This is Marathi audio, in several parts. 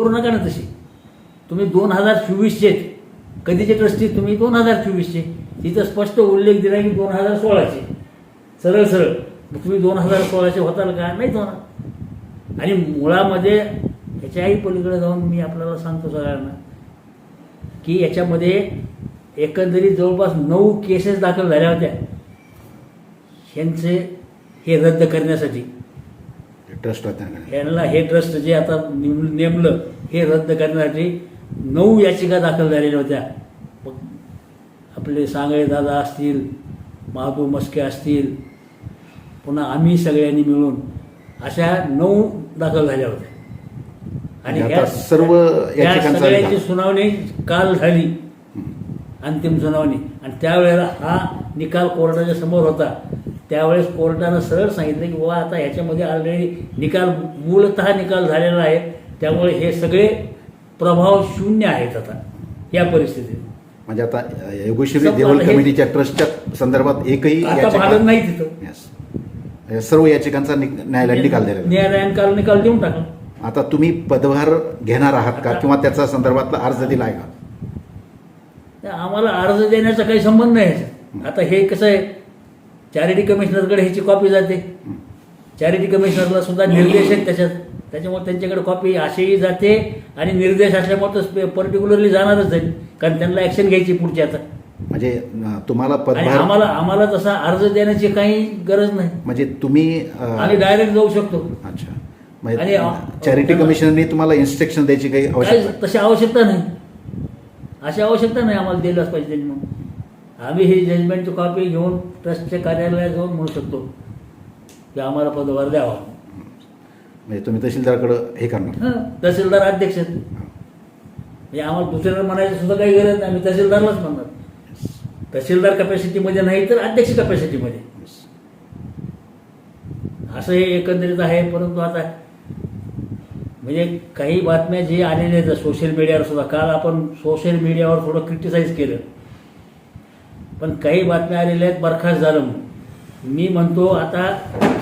करू नका ना तशी. तुम्ही दोन हजार चोवीसचे कधीचे ट्रस्टी? तुम्ही दोन हजार चोवीसचे. तिथं स्पष्ट उल्लेख दिला की दोन हजार सोळाचे. सरळ सरळ. मग तुम्ही दोन हजार सोळाचे होताल का? नाहीच होणार. आणि मुळामध्ये ह्याच्याही पलीकडे जाऊन मी आपल्याला सांगतो सगळ्यांना की याच्यामध्ये एकंदरीत जवळपास नऊ केसेस दाखल झाल्या होत्या. ह्यांचे हे रद्द करण्यासाठी. ट्रस्ट यांना हे ट्रस्ट जे आता नेम- नेमलं हे रद्द करण्यासाठी नऊ याचिका दाखल झालेल्या होत्या. आपले सांगळे दादा असतील महाबूब मस्के असतील पुन्हा आम्ही सगळ्यांनी मिळून अशा नऊ दाखल झाल्या होत्या. आणि सर्व सगळ्यांची निकाल. सुनावणी काल झाली. अंतिम सुनावणी. आणि त्यावेळेला हा निकाल कोर्टाच्या समोर होता. त्यावेळेस कोर्टानं सरळ सांगितलं की बाबा आता ह्याच्यामध्ये ऑलरेडी निकाल मूलतः निकाल झालेला आहे. त्यामुळे हे सगळे प्रभाव शून्य आहेत आता या परिस्थितीत. म्हणजे आता समजा देवल कमिटीच्या ट्रस्टच्या संदर्भात एकही आता भागत नाही तिथं. सर्व याचिकांचा न्यायालयाने निकाल आहे. न्यायालयाने काल निकाल देऊन टाकला. आता तुम्ही पदभार घेणार आहात का किंवा त्याचा संदर्भातला अर्ज दिला आहे का? आम्हाला अर्ज देण्याचा काही संबंध नाही. आता हे कसं आहे? चॅरिटी कमिशनरकडे ह्याची कॉपी जाते. चॅरिटी कमिशनरला सुद्धा निर्देश आहेत त्याच्यात. त्याच्यामुळे त्यांच्याकडे कॉपी अशीही जाते आणि निर्देश असल्यामुळे पर्टिक्युलरली जाणारच आहे. कारण त्यांना ऍक्शन घ्यायची पुढची आता. म्हणजे तुम्हाला आणि आम्हाला आम्हाला तसा अर्ज देण्याची काही गरज नाही. म्हणजे तुम्ही आम्ही डायरेक्ट जाऊ शकतो. अच्छा. आणि, म्हणजे अ, चॅरिटी कमिशनरने तुम्हाला इन्स्ट्रक्शन द्यायची काही काही आवश्यकता? तशी आवश्यकता नाही. अशी आवश्यकता नाही आम्हाला दिलाच पाहिजे त्यांनी आम्ही ही जजमेंटची कॉपी घेऊन ट्रस्टच्या कार्यालयात जाऊन म्हणू शकतो की आम्हाला पदभार द्यावा. म्हणजे तुम्ही तहसीलदाराकडे हे करणार. हं, तहसीलदार अध्यक्ष आहेत. म्हणजे आम्हाला दुसऱ्याला म्हणायची सुद्धा काही गरज नाही आम्ही तहसीलदारलाच म्हणणार. तहसीलदार कपॅसिटीमध्ये नाही तर अध्यक्ष कपॅसिटीमध्ये असं हे एकंदरीत आहे परंतु आता म्हणजे काही बातम्या जे आलेल्या आहेत सोशल मीडियावर सुद्धा. काल आपण सोशल मीडियावर थोडं क्रिटिसाइज केलं. पण काही बातम्या आलेल्या आहेत बरखास्त झालं म्हणून. मी म्हणतो आता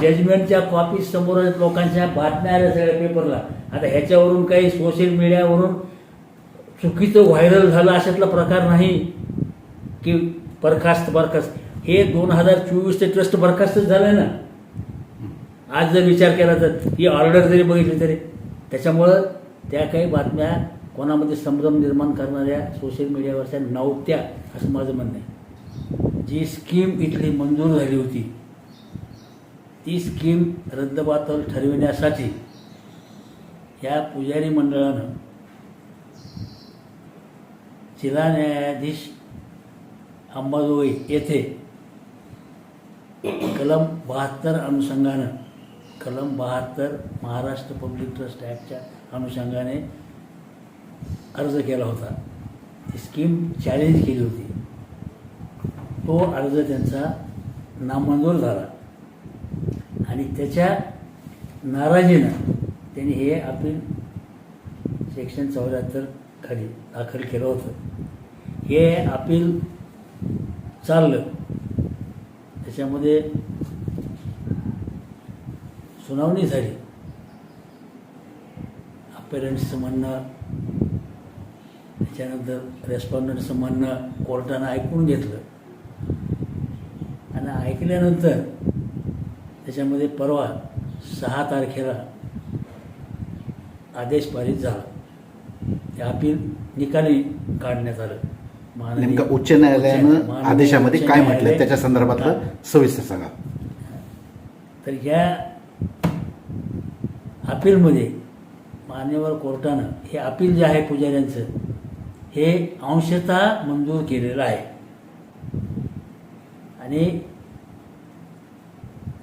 जजमेंटच्या कॉपी समोर लोकांच्या बातम्या आल्या सगळ्या पेपरला आता ह्याच्यावरून काही सोशल मीडियावरून चुकीचं व्हायरल झालं अशातला प्रकार नाही की बरखास्त बरखास्त. हे दोन हजार चोवीस ते ट्रस्ट बरखास्तच झालं ना. आज जर विचार केला तर ही ऑर्डर जरी बघितली तरी. त्याच्यामुळं त्या काही बातम्या कोणामध्ये संभ्रम निर्माण करणाऱ्या सोशल मीडियावरच्या नव्हत्या असं माझं म्हणणं आहे. जी स्कीम इथली मंजूर झाली होती ती स्कीम रद्दबातल ठरविण्यासाठी या पुजारी मंडळानं जिल्हा न्यायाधीश अंबाजोगाई येथे कलम बहात्तर अनुषंगानं कलम बहात्तर महाराष्ट्र पब्लिक ट्रस्ट ॲक्टच्या अनुषंगाने अर्ज केला होता. ती स्कीम चॅलेंज केली होती. तो अर्ज त्यांचा नामंजूर झाला. आणि त्याच्या नाराजीनं त्यांनी हे अपील सेक्शन चौऱ्याहत्तर खाली दाखल केलं होतं. हे अपील चाललं. त्याच्यामध्ये सुनावणी झाली. अपेरंट्सचं म्हणणं त्याच्यानंतर रेस्पॉन्डंटचं म्हणणं कोर्टानं ऐकून घेतलं. आणि ऐकल्यानंतर त्याच्यामध्ये परवा सहा तारखेला आदेश पारित झाला. ते अपील निकाली काढण्यात आलं. नेमकं उच्च न्यायालयानं आदेशामध्ये काय न्यायालय- त्याच्या संदर्भातलं सविस्तर सांगा. तर ह्या अपीलमध्ये मान्यवर कोर्टानं हे अपील जे आहे पुजाऱ्यांचं हे अंशतः मंजूर केलेलं आहे. आणि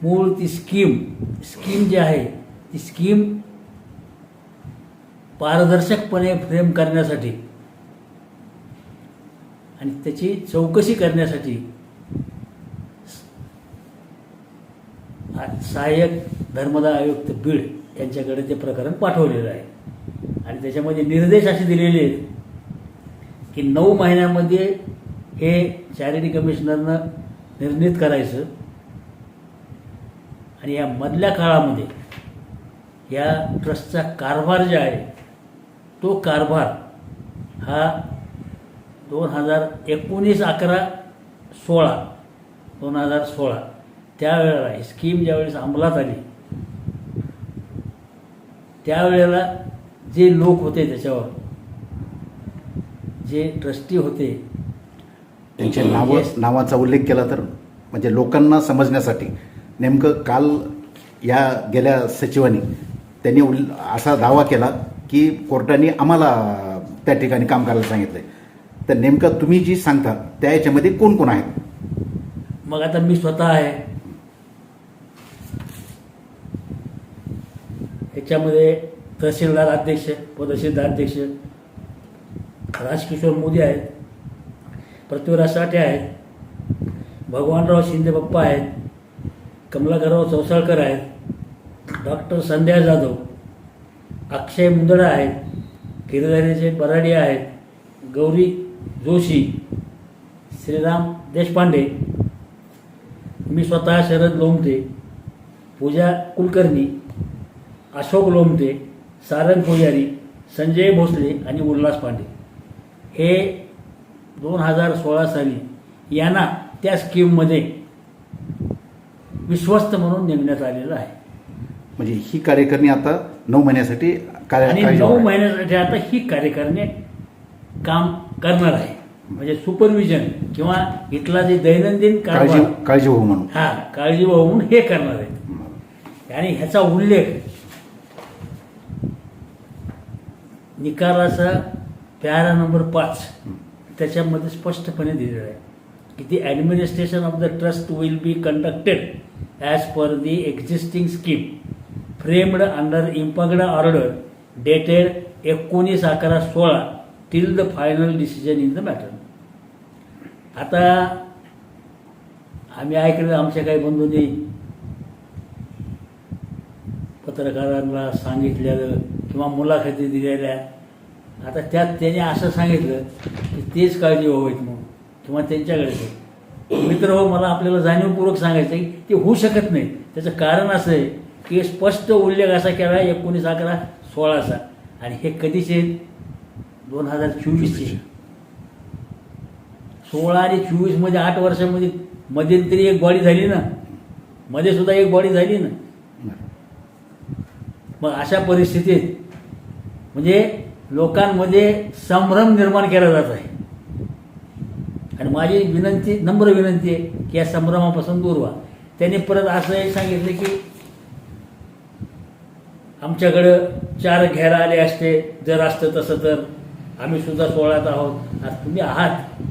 मूळ ती स्कीम स्कीम जी आहे ती स्कीम पारदर्शकपणे फ्रेम करण्यासाठी आणि त्याची चौकशी करण्यासाठी सहाय्यक धर्मदाय आयुक्त बीड यांच्याकडे ते प्रकरण पाठवलेलं आहे. आणि त्याच्यामध्ये निर्देश असे दिलेले आहेत की नऊ महिन्यामध्ये हे चॅरिटी कमिशनरनं निर्णित करायचं. आणि या मधल्या काळामध्ये या ट्रस्टचा कारभार जे आहे तो कारभार हा दोन हजार एकोणीस अकरा सोळा दोन हजार सोळा त्यावेळेला ही स्कीम ज्यावेळेस अंमलात आली त्यावेळेला जे लोक होते त्याच्यावर जे ट्रस्टी होते त्यांच्या नाव. नावाचा उल्लेख केला तर म्हणजे लोकांना समजण्यासाठी. नेमकं काल या गेल्या सचिवांनी त्यांनी उल असा दावा केला की कोर्टाने आम्हाला त्या ठिकाणी काम करायला सांगितलंय. तर नेमकं तुम्ही जी सांगता त्या याच्यामध्ये कोण कोण आहेत? मग आता मी स्वतः आहे. ह्याच्यामध्ये तहसीलदार अध्यक्ष उपतहसीलदार अध्यक्ष राजकिशोर मोदी आहेत. पृथ्वीराज साठे आहेत भगवानराव शिंदे बाप्पा आहेत कमलाकरराव चौसाळकर आहेत डॉक्टर संध्या जाधव अक्षय मुंदडा आहेत गिरधारीचे बराडे आहेत गौरी जोशी श्रीराम देशपांडे मी स्वतः शरद लोमटे पूजा कुलकर्णी अशोक लोमटे सारंग पुजारी संजय भोसले आणि उल्हास पांडे. हे दोन हजार सोळा साली यांना त्या स्कीममध्ये विश्वस्त म्हणून नेमण्यात आलेलं आहे. म्हणजे ही कार्यकारिणी आता नऊ महिन्यासाठी आणि नऊ? महिन्यासाठी आता ही कार्यकारिणी काम करणार आहे. म्हणजे सुपरविजन किंवा इथला जे दैनंदिन काळजी काळजी हो म्हणून. हा काळजी होऊन हे करणार आहेत आणि ह्याचा उल्लेख निकालाचा प्यारा नंबर पाच. त्याच्यामध्ये स्पष्टपणे दिलेलं आहे की the administration of the trust will be conducted as per the existing scheme framed under impugned order dated एकोणीस अकरा सोळा till the final decision in the matter आता आम्ही ऐकलं आमच्या काही बंधूंनी पत्रकारांना सांगितलेलं किंवा मुलाखती दिलेल्या आता त्यात त्याने असं सांगितलं की तेच काळजी व्हावीत म्हणून. किंवा त्यांच्याकडे मित्र हो मला आपल्याला जाणीवपूर्वक सांगायचं आहे की ते होऊ शकत नाही. त्याचं कारण असं आहे की स्पष्ट उल्लेख असा केला आहे एकोणीस अकरा सोळाचा. आणि हे कधीचे दोन हजार चोवीसचे. सोळा आणि चोवीसमध्ये आठ वर्षामध्ये मध्यंतरी एक बॉडी झाली ना. मध्ये सुद्धा एक बॉडी झाली ना. मग अशा परिस्थितीत म्हणजे लोकांमध्ये संभ्रम निर्माण केला जात आहे. आणि माझी विनंती नम्र विनंती आहे की या संभ्रमापासून दूर व्हा. त्यांनी परत असंही सांगितलं की आमच्याकडं चार घ्यायला आले असते जर असतं तसं तर आम्ही सुद्धा सोळात आहोत. आज तुम्ही आहात.